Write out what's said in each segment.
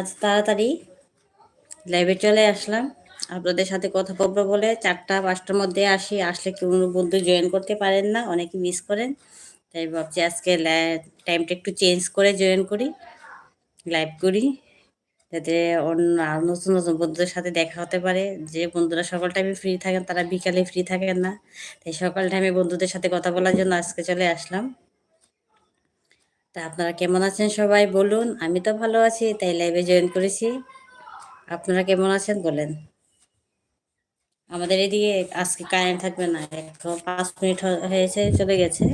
আজ তাড়াতাড়ি লাইভে চলে আসলাম। আপনাদের সাথে কথা বলব বলে চারটা পাঁচটার মধ্যে আসি। আসলে কেউ বন্ধু জয়েন করতে পারেন না, অনেকে মিস করেন। তাই ভাবছি আজকে টাইমটা একটু চেঞ্জ করে জয়েন করি লাইভ করি, যাতে অন্য আর নতুন নতুন বন্ধুদের সাথে দেখা হতে পারে। যে বন্ধুরা সকাল টাইমে ফ্রি থাকেন, তারা বিকালে ফ্রি থাকেন না। তাই সকাল টাইমে বন্ধুদের সাথে কথা বলার জন্য আজকে চলে আসলাম। তা আপনারা কেমন আছেন সবাই বলুন। আমি তো ভালো আছি, তাই লাইভে জয়েন করেছি। আপনারা কেমন আছেন বলেন। আমাদের এদিকে আজকে কারেন্ট থাকবে না এখন পাঁচ মিনিট হয়েছে, চলে গেছে।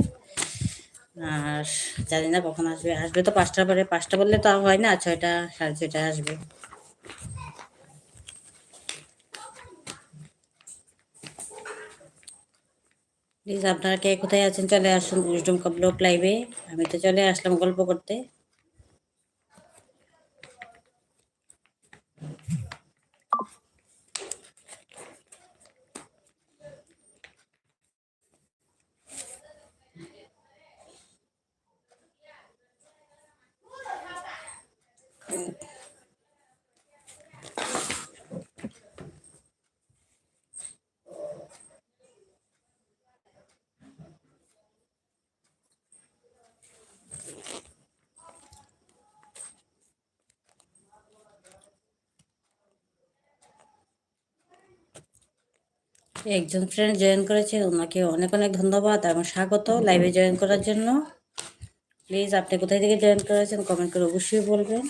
আর জানি না কখন আসবে। আসবে তো পাঁচটার পরে, পাঁচটা বললে তো হয় না, ছয়টা, সাড়ে ছয়টা আসবে। প্লিজ আপনারা কে কোথায় আছেন, চলে আসুন উইজডম ব্লক লাইভে আমি তো চলে আসলাম গল্প করতে। একজন ফ্রেন্ড জয়েন করেছে, ওনাকে অনেক অনেক ধন্যবাদ এবং স্বাগত লাইভে জয়েন করার জন্য। প্লিজ আপনি কোথায় থেকে জয়েন করেছেন কমেন্ট করে অবশ্যই বলবেন।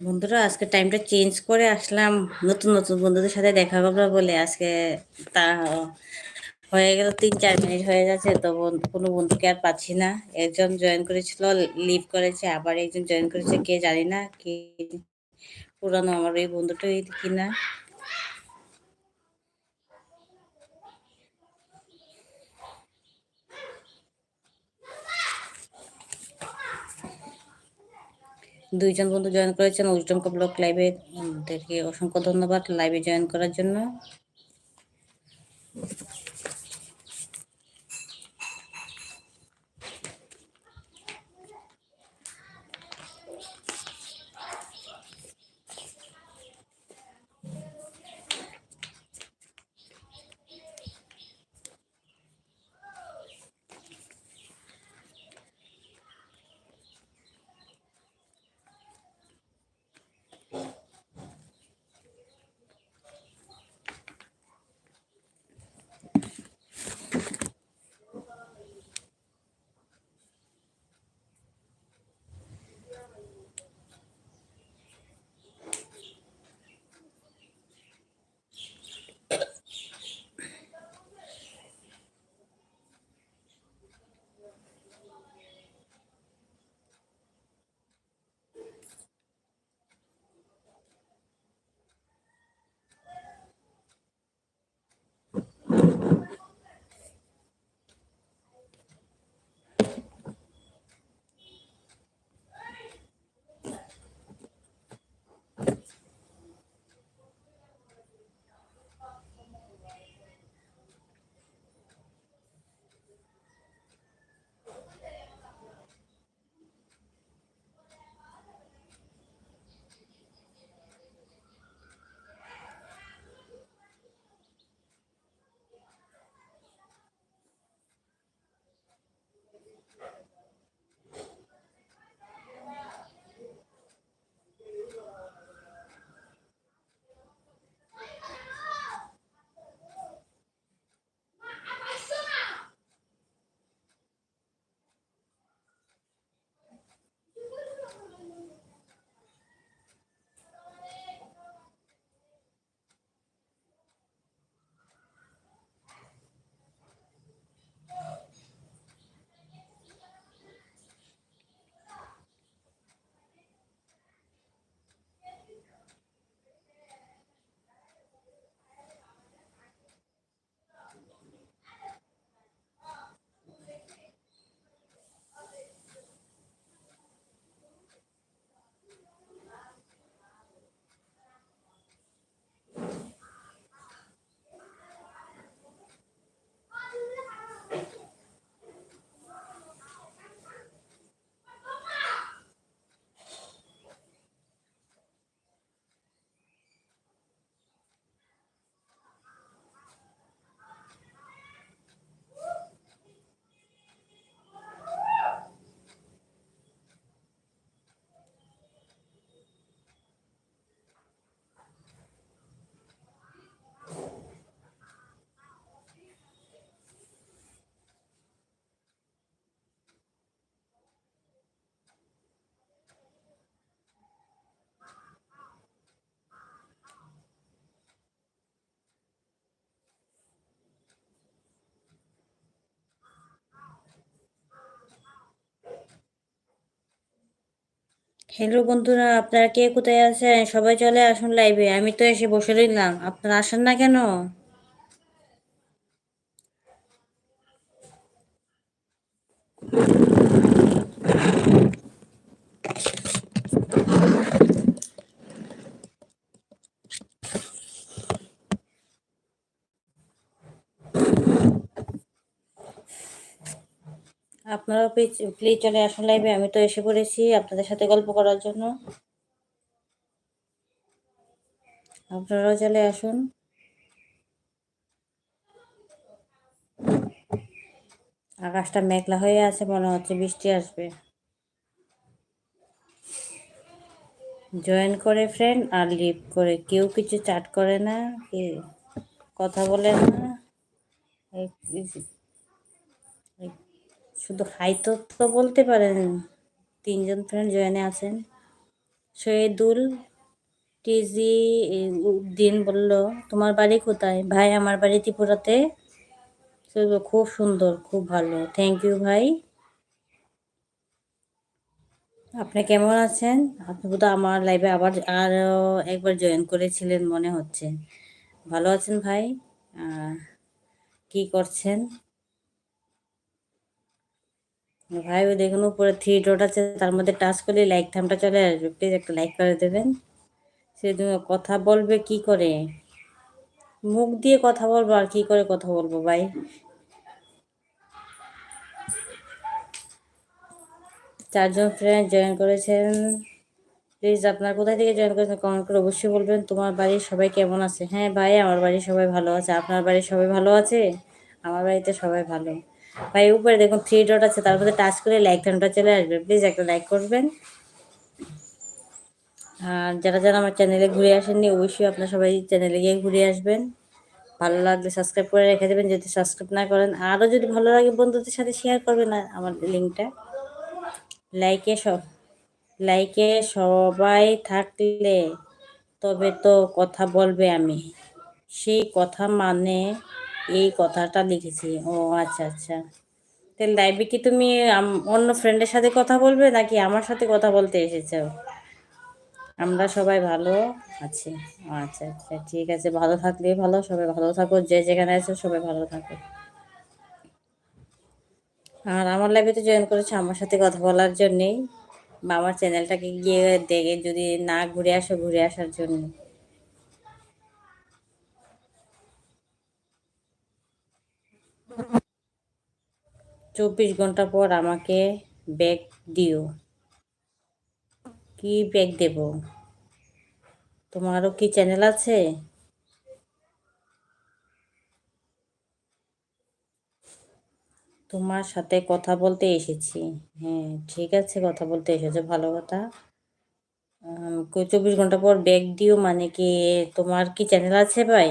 বন্ধুরা, আজকে টাইমটা চেঞ্জ করে আসলাম। নতুন নতুন বন্ধুদের সাথে দেখা করব বলে আজকে তা হয়ে গেল তিন, চার মিনিট হয়ে যাচ্ছে তো কোনো বন্ধুকে আর পাচ্ছি না। একজন জয়েন করেছিল লিভ করেছে, আবার একজন জয়েন করেছে, কে জানি না, কি পুরানো আমার ওই বন্ধুটাই কিনা। দুইজন বন্ধু জয়েন করেছেন উইজডম ব্লক লাইভে তাদেরকে অসংখ্য ধন্যবাদ লাইভে জয়েন করার জন্য। হ্যালো বন্ধুরা, আপনারা কে কোথায় আছেন? সবাই চলে আসুন লাইভে আমি তো এসে বসে রইলাম। আপনারা আসেন না কেন? আপনারাও প্লিজ চলে আসুন লাইভে আমি তো এসে পড়েছি আপনাদের সাথে গল্প করার জন্য। আপনারাও চলে আসুন। আকাশটা মেঘলা হয়ে আছে, মনে হচ্ছে বৃষ্টি আসবে। জয়েন করে ফ্রেন্ড আর লিভ করে। কেউ কিছু চাট করে না কি কথা বলে না। শুধু হাই তো তো বলতে পারেন, তিনজন ফ্রেন্ড জয়েনে আছেন। শহীদুল, টিজি উদ্দিন বলল, তোমার বাড়ি কোথায়? ভাই, আমার বাড়ি ত্রিপুরাতে। খুব সুন্দর, খুব ভালো। থ্যাংক ইউ ভাই। আপনি কেমন আছেন? আপনি বোধহয় আমার লাইভে আবার আরও একবার জয়েন করেছিলেন, মনে হচ্ছে। ভালো আছেন, ভাই? কি করছেন? ভাই, ওই দেখুন, উপরে থ্রি ডট আছে, তার মধ্যে টাচ করলে লাইক থামটা চলে আসবে। প্লিজ একটা লাইক করে দেবেন। সে তুমি কথা বলবে কি করে? মুখ দিয়ে কথা বলব আর কি করে কথা বলব ভাই? চারজন ফ্রেন্ড জয়েন করেছেন। প্লিজ আপনার কোথায় থেকে জয়েন করেছেন কমেন্ট করে অবশ্যই বলবেন। তোমার বাড়ির সবাই কেমন আছে? হ্যাঁ ভাই, আমার বাড়ির সবাই ভালো আছে। আপনার বাড়ির সবাই ভালো আছে? আমার বাড়িতে সবাই ভালো। ভাই, উপরে দেখুন থ্রি ডট আছে, তার মধ্যে টাচ করে লাইক টানটা চলে আসবে। প্লিজ একটা লাইক করবেন। আর যারা যারা আমার চ্যানেলে ঘুরে আসেননি, অবশ্যই আপনার সবাই চ্যানেলে গিয়ে ঘুরে আসবেন। ভালো লাগলে সাবস্ক্রাইব করে রেখে দেবেন, যদি সাবস্ক্রাইব না করেন। আরও যদি ভালো লাগে বন্ধুদের সাথে শেয়ার করবেন আমার লিঙ্কটা লাইকে সব লাইকে সবাই থাকলে তবে তো কথা বলবে আমি। সেই কথা মানে এই কথাটা লিখেছি। ও আচ্ছা আচ্ছা। তাহলে লাইভে কি তুমি অন্য ফ্রেন্ডের সাথে কথা বলবে নাকি আমার সাথে কথা বলতে এসেছ? আমরা সবাই ভালো আছি। আচ্ছা আচ্ছা ঠিক আছে, ভালো থাকলে ভালো, সবাই ভালো থাকো, যে যেখানে আছো সবাই ভালো থাকো। আর আমার লাইভে জয়েন করেছে আমার সাথে কথা বলার জন্যেই। বা আমার চ্যানেলটাকে গিয়ে দেখে যদি না ঘুরে আসো, ঘুরে আসার জন্য। চব্বিশ ঘণ্টা পর আমাকে ব্যাগ দিও। কি ব্যাগ দেব? তোমারও কি চ্যানেল আছে? তোমার সাথে কথা বলতে এসেছি। হ্যাঁ ঠিক আছে, কথা বলতে এসেছ, ভালো কথা। চব্বিশ ঘণ্টা পর ব্যাগ দিও মানে কি তোমার কি চ্যানেল আছে ভাই?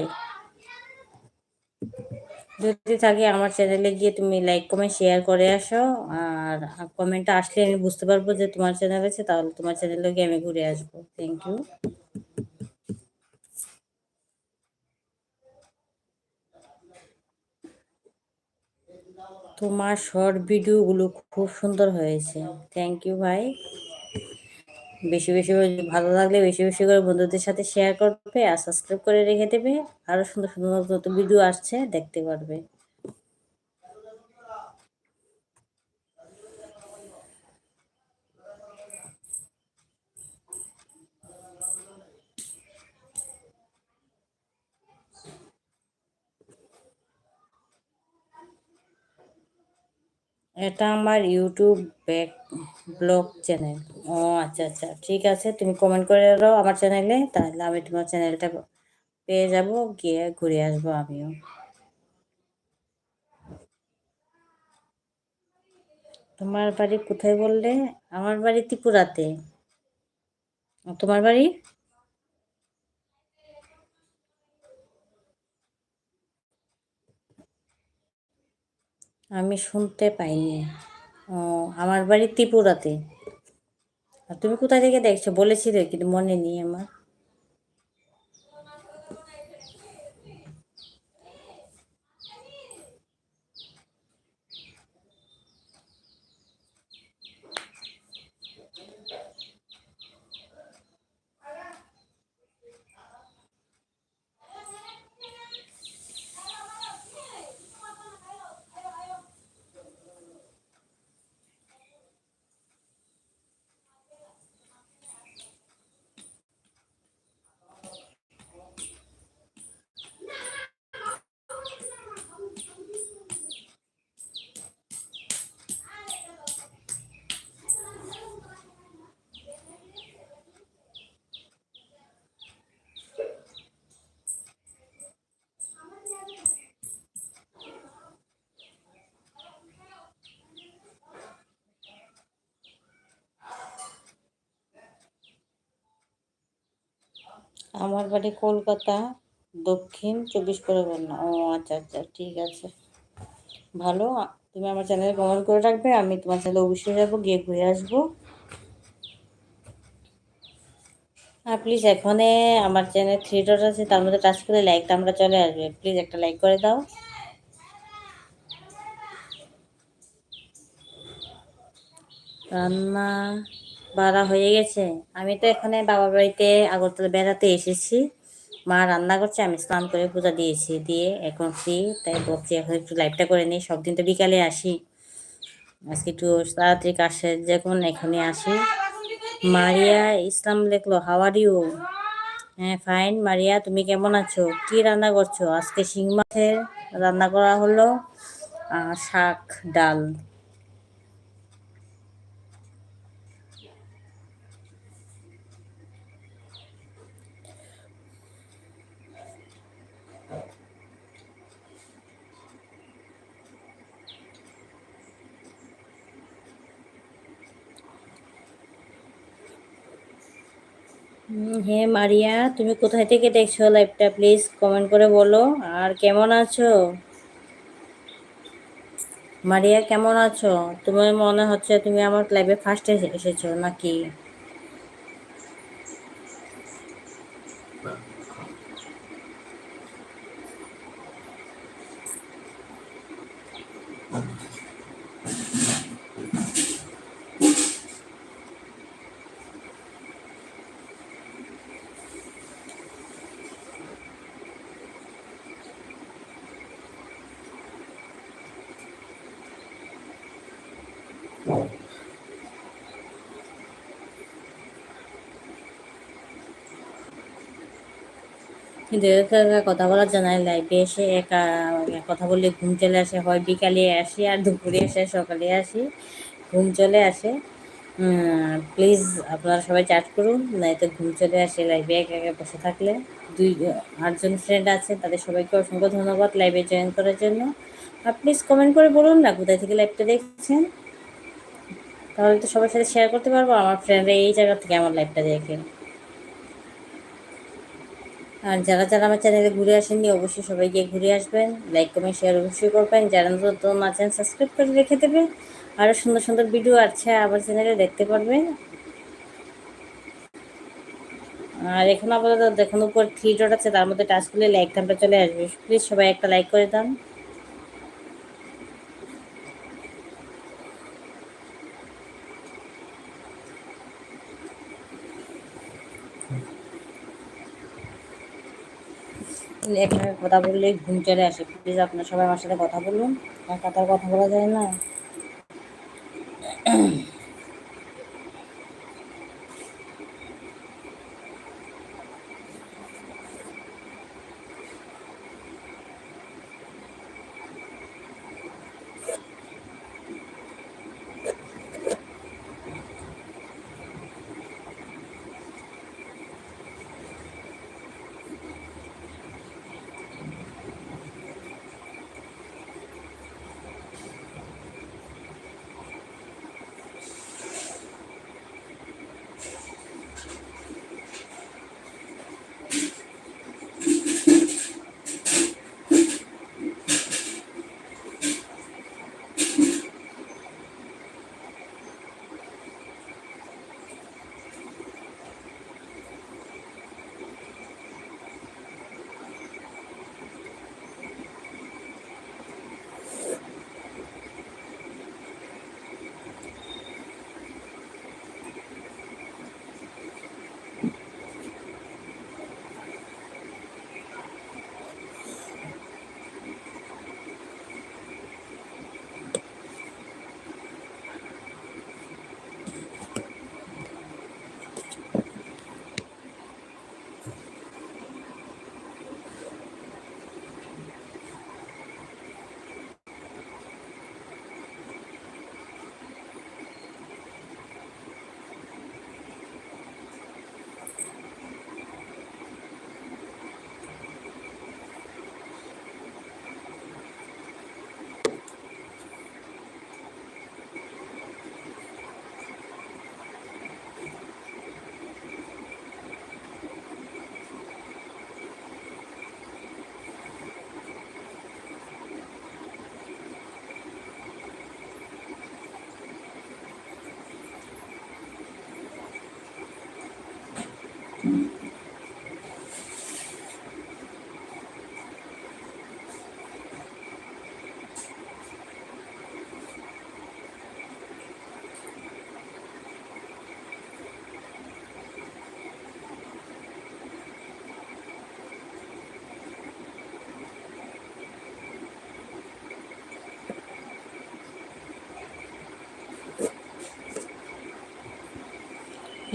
যদি থাকে আমার চ্যানেলে গিয়ে তুমি লাইক কমেন্ট শেয়ার করে আসো। আর কমেন্টটা আসলে আমি বুঝতে পারব যে তোমার চ্যানেল আছে, তাহলে তোমার চ্যানেলে গিয়ে আমি ঘুরে আসব। থ্যাংক ইউ তোমার শর্ট ভিডিওগুলো খুব সুন্দর হয়েছে। থ্যাংক ইউ ভাই বেশি বেশি করে ভালো লাগলে বেশি বেশি করে বন্ধুদের সাথে শেয়ার করবে আর সাবস্ক্রাইব করে রেখে দেবে। আরও সুন্দর সুন্দর নতুন ভিডিও আসছে, দেখতে পারবে। এটা আমার ইউটিউব ব্যাক, ব্লগ চ্যানেল। ও আচ্ছা আচ্ছা ঠিক আছে, তুমি কমেন্ট করে দাও আমার চ্যানেলে, তাহলে আমি তোমার চ্যানেলটা পেয়ে যাব, গিয়ে ঘুরে আসব আমিও। তোমার বাড়ি কোথায় বললে? আমার বাড়ি ত্রিপুরাতে। তোমার বাড়ি? আমি শুনতে পাইনি। ও, আমার বাড়ি ত্রিপুরাতে। আর তুমি কোথা থেকে দেখছ? বলেছিলে, কিন্তু মনে নেই আমার। আমার বাড়ি কলকাতা, দক্ষিণ, চব্বিশ পরগনা। ও আচ্ছা আচ্ছা ঠিক আছে। ভালো, তুমি আমার চ্যানেলে কমেন্ট করে রাখবে, আমি তোমার চ্যানেলে অবশ্যই যাব, গিয়ে ঘুরে আসব। আর প্লিজ এখানে আমার চ্যানেল থ্রি ডট আছে, তার মধ্যে টাচ করে লাইকটা আমরা চলে আসবে। প্লিজ একটা লাইক করে দাও। রান্না বাড়া হয়ে গেছে। আমি তো এখানে বাবার বাড়িতে আগরতলা বেড়াতে এসেছি। মা রান্না করছে, আমি স্নান করে পূজা দিয়েছি। দিয়ে এখন ফ্রি তাই বলছি এখন একটু লাইভটা করে নিই। সব দিন তো বিকালে আসি। আজকে একটু তাড়াতাড়ি শেষ যখন এখানে আসি। মারিয়া ইসলাম লেখলো হাওয়ার ইউ হ্যাঁ ফাইন মারিয়া, তুমি কেমন আছো? কি রান্না করছ? আজকে শিং মাছের রান্না করা হলো শাক ডাল। হ্যাঁ মারিয়া, তুমি কোথায় থেকে দেখছ লাইভটা প্লিজ কমেন্ট করে বলো। আর কেমন আছো? মারিয়া, কেমন আছো? তোমার মনে হচ্ছে তুমি আমার লাইভে ফার্স্ট এসেছ নাকি? কিন্তু একা কথা বলার জন্য লাইভে এসে একা কথা বললে ঘুম চলে আসে। হয় বিকালে আসি আর দুপুরে আসে সকালে আসি, ঘুম চলে আসে। প্লিজ আপনারা সবাই চ্যাট করুন নয়তো ঘুম চলে আসে লাইভে একা একা বসে থাকলে। দুই, আটজন ফ্রেন্ড আছে, তাদের সবাইকে অসংখ্য ধন্যবাদ লাইভে জয়েন করার জন্য। আর প্লিজ কমেন্ট করে বলুন না কোথায় থেকে লাইভটা দেখছেন। তাহলে তো সবার সাথে শেয়ার করতে পারব, আমার ফ্রেন্ডরা এই জায়গা থেকে আমার লাইভটা দেখে আর যারা যারা আমার চ্যানেলে ঘুরে আসেননি, অবশ্যই সবাই গিয়ে ঘুরে আসবেন। লাইক কমেন্ট শেয়ার অবশ্যই করবেন। যারা নতুন আছেন সাবস্ক্রাইব করে রেখে দেবেন। আরও সুন্দর সুন্দর ভিডিও আছে আমার চ্যানেলে, দেখতে পারবেন। আর এখন আপাতত দেখুন, উপর থ্রি ডট আছে, তার মধ্যে টাচ করলে লাইক থামটা চলে আসবে। প্লিজ সবাই একটা লাইক করে দেন এখানে কথা বললেই ঘুম চলে আসে। প্লিজ আপনার সবাই আমার সাথে কথা বলুন। আর কথার কথা বলা যায় না।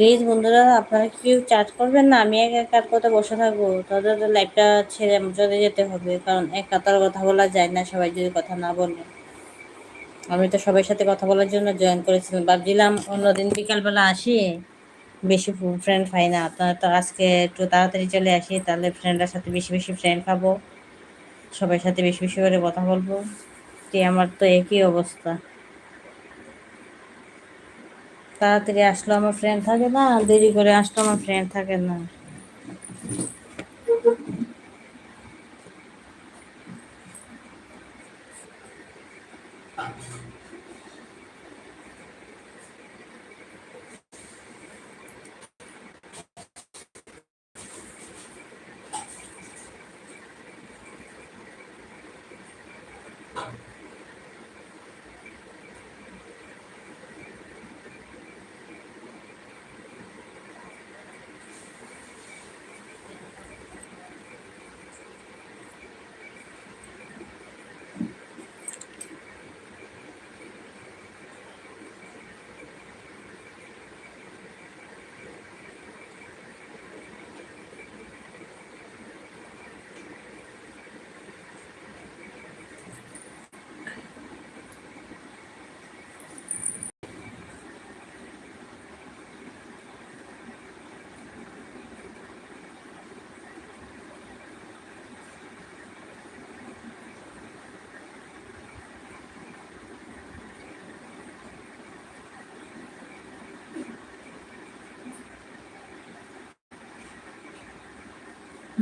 প্লিজ বন্ধুরা, আপনারা কেউ চার্জ করবেন না, আমি এক একার কথা বসে থাকব। তাদের তো লাইভটা ছেড়ে চলে যেতে হবে, কারণ এক কাতার কথা বলা যায় না, সবাই যদি কথা না বলে। আমি তো সবার সাথে কথা বলার জন্য জয়েন করেছিলাম। ভাবছিলাম অন্যদিন বিকালবেলা আসি, বেশি ফ্রেন্ড পাই না। আপনারা তো আজকে একটু তাড়াতাড়ি চলে আসি, তাহলে ফ্রেন্ডের সাথে বেশি বেশি ফ্রেন্ড পাবো। সবার সাথে বেশি বেশি করে কথা বলব। আমার তো একই অবস্থা। তাড়াতাড়ি আসলো আমার ফ্রেন্ড থাকে না দেরি করে আসলো আমার ফ্রেন্ড থাকে না।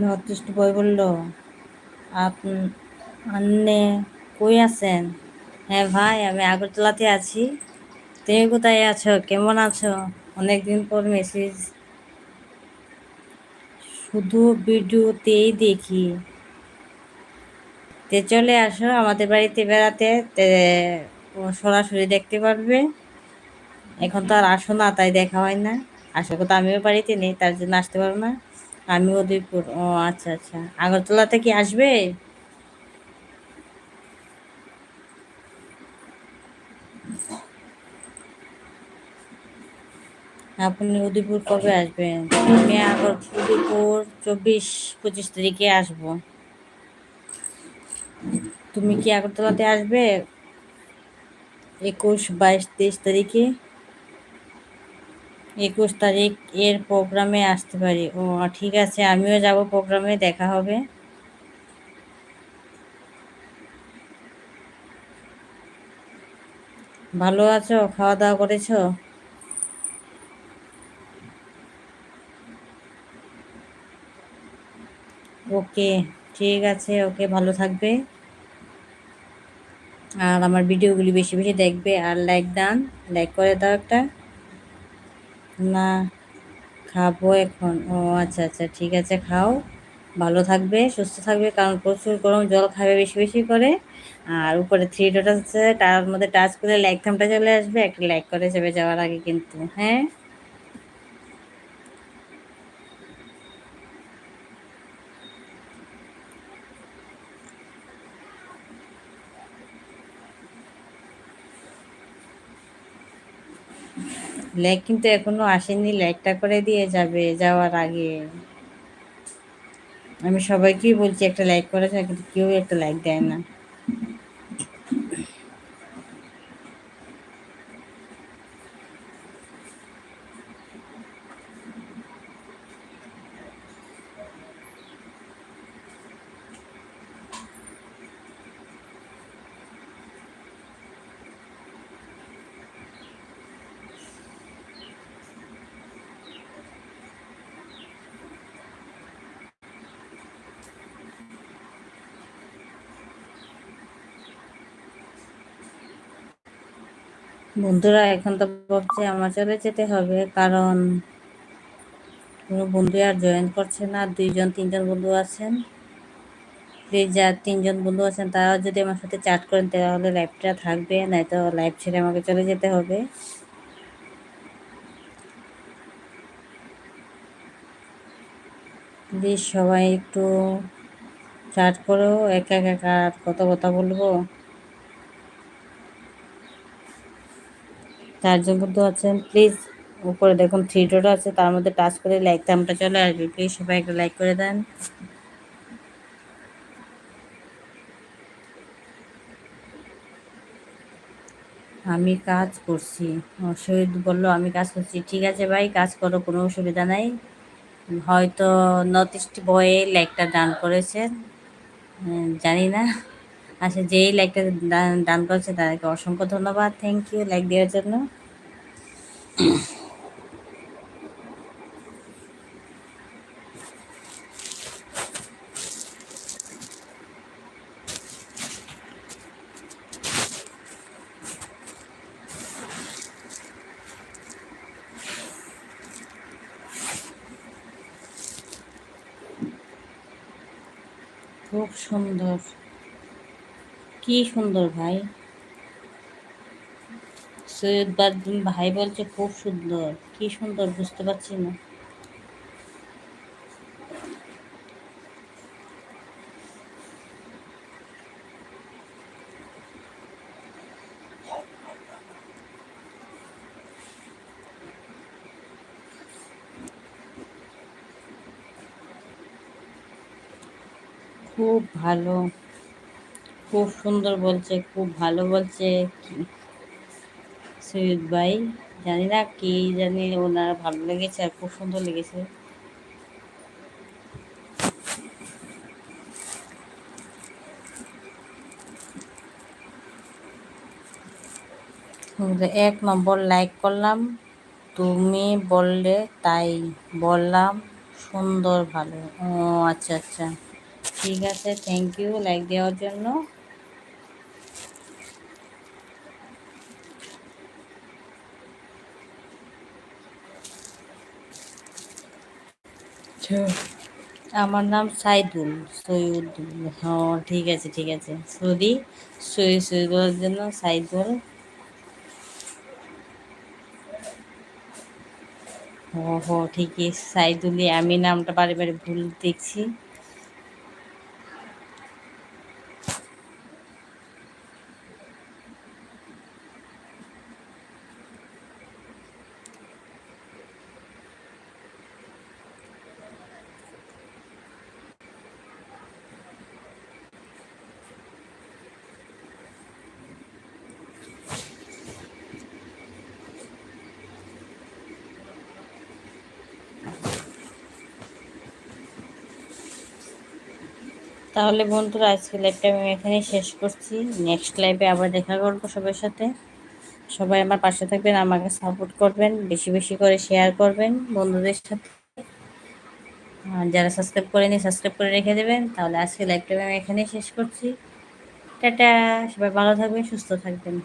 নর্থ বই বলল, আপনি কই আছেন? হ্যাঁ ভাই, আমি আগরতলাতে আছি। তুমি কোথায় আছো? কেমন আছো? অনেকদিন পর মেসেজ। শুধু ভিডিওতেই দেখি। তে চলে আসো, আমাদের বাড়িতে বেড়াতে। সরাসরি দেখতে পারবে। এখন তো আর আসো না, তাই দেখা হয় না। আসলে কথা আমিও বাড়িতে নেই, তার জন্য আসতে পারব না। আমি উদয়পুর ও আচ্ছা আচ্ছা। আগরতলাতে কি আসবে? আপনি উদয়পুর কবে আসবেন? আমি আগর উদয়পুর চব্বিশ, পঁচিশ তারিখে আসব। তুমি কি আগরতলাতে আসবে? একুশ, বাইশ, তেইশ তারিখে? একুশ তারিখ এর প্রোগ্রামে আসতে পারি। ও, ঠিক আছে, আমিও যাব প্রোগ্রামে, দেখা হবে। ভালো আছো? খাওয়া দাওয়া করেছ? ওকে, ঠিক আছে, ওকে, ভালো থাকবে। আর আমার ভিডিওগুলি বেশি বেশি দেখবে, আর লাইক দান, লাইক করে দাও একটা। না, খাব এখন। ও আচ্ছা আচ্ছা ঠিক আছে, খাও। ভালো থাকবে, সুস্থ থাকবে, কারণ প্রচুর গরম, জল খাবে বেশি বেশি করে। আর উপরে থ্রি ডট আছে, তার মধ্যে টাচ করলে লাইক থামটা চলে আসবে, একটা লাইক করে যাবে যাওয়ার আগে কিন্তু হ্যাঁ? লাইক কিন্তু এখনও আসেনি লাইকটা করে দিয়ে যাবে যাওয়ার আগে। আমি সবাইকেই বলছি একটা লাইক করেছে, কিন্তু কেউ একটা লাইক দেয় না। বন্ধুরা, এখন তো ভাবছি আমার চলে যেতে হবে, কারণ কোনো বন্ধু আর জয়েন করছে না, দুইজন, তিনজন বন্ধু আছেন। প্লিজ যার তিনজন বন্ধু আছেন তারা যদি আমার সাথে চ্যাট করেন, তাহলে লাইভটা থাকবে, নয়তো লাইভ ছেড়ে আমাকে চলে যেতে হবে। প্লিজ সবাই একটু চ্যাট করো, একা একা আর কত কথা বলব? চারজন বন্ধু আছেন প্লিজ উপরে দেখুন থ্রি ডট আছে, তার মধ্যে টাচ করে লাইক দামটা চলে আসবে প্লিজ সবাই একটা লাইক করে দেন। আমি কাজ করছি শহীদ বলল, আমি কাজ করছি। ঠিক আছে ভাই, কাজ করো, কোনো অসুবিধা নাই। হয়তো নর্থ ইস্ট বয়ে লাইকটা ডান করেছেন জানি না। আচ্ছা যেই লাইকটা দান করেছে তাদেরকে অসংখ্য ধন্যবাদ। থ্যাংক ইউ লাইক দেওয়ার জন্য। খুব সুন্দর। কি সুন্দর ভাই। সৈয়দ বাদ্দিন ভাই বলছে খুব সুন্দর। কি সুন্দর, বুঝতে পারছি না। খুব ভালো। খুব সুন্দর বলছে, খুব ভালো বলছে। সৈয়দ ভাই, জানি না কি জানি ওনার ভালো লেগেছে আর খুব সুন্দর লেগেছে। এক নম্বর লাইক করলাম, তুমি বললে তাই বললাম, সুন্দর ভালো। ও আচ্ছা আচ্ছা। ঠিক আছে থ্যাংক ইউ লাইক দেওয়ার জন্য। আমার নাম সাইদুল সৈয়দুল হ্যাঁ ঠিক আছে ঠিক আছে। সৌদি সৈয়দ সৈয়দুলের জন্য সাইদুল। ও হো ঠিকই সাইদুলি আমি নামটা বারে বারে ভুল দেখছি। তাহলে বন্ধুরা, আজকে লাইভটা আমি এখানেই শেষ করছি। নেক্সট লাইভে আবার দেখা করব সবার সাথে। সবাই আমার পাশে থাকবেন, আমাকে সাপোর্ট করবেন, বেশি বেশি করে শেয়ার করবেন বন্ধুদের সাথে। যারা সাবস্ক্রাইব করেনি সাবস্ক্রাইব করে রেখে দেবেন। তাহলে আজকে লাইভটা আমি এখানেই শেষ করছি। টাটা! সবাই ভালো থাকবেন, সুস্থ থাকবেন।